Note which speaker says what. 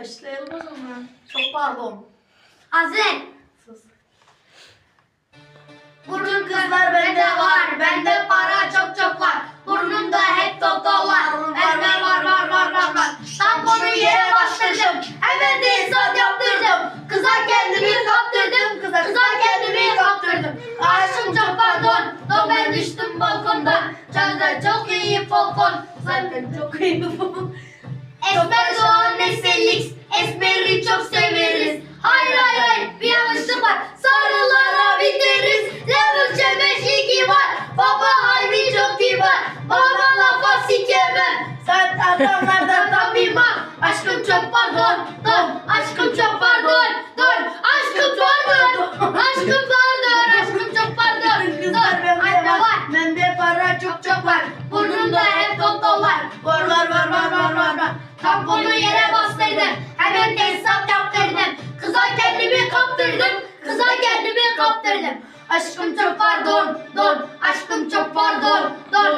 Speaker 1: Başlayalım o zaman. Çok pardon.
Speaker 2: Hazır.
Speaker 1: Sus.
Speaker 2: Burnun kızlar bende var. Bende para çok çok var. Burnumda hep toto var. Bende var var var var var. Tamponu yere bastırdım. Hemen tesisat yaptırdım. Kıza kendimi kaptırdım. Kıza, kıza kendimi kaptırdım. Aşkım çok pardon. Don ben düştüm balkondan. Çölde çok iyi popon.
Speaker 1: Zaten çok iyi bu.
Speaker 2: Esmer Doğan. Bir Tamam Aşkım çok pardon. Don. Aşkım çok pardon. Don. Aşkım pardon. Aşkım pardon. Aşkım çok pardon. Don. Anne var.
Speaker 1: Bende para çok çok var.
Speaker 2: Burnumda hep toto var.
Speaker 1: Var var var var var var var.
Speaker 2: Tamponu yere bastırdım. Hemen tesisat yaptırdım. Kıza kendimi kaptırdım. Kıza kendimi kaptırdım. Aşkım çok pardon, don. Aşkım çok pardon, don.